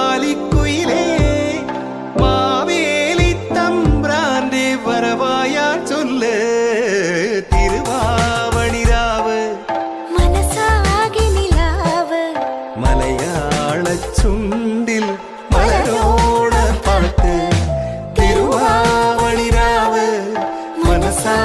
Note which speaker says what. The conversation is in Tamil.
Speaker 1: மாலிக்குயிலே மாவேலி தம்பிராண்டே வரவாயா சொல்லு. திருவாவணிராவு
Speaker 2: மனசாகி நிலாவு.
Speaker 1: மலையாள சுண்டில் மலரோட பாட்டு
Speaker 2: திருவாவணிராவு மனசா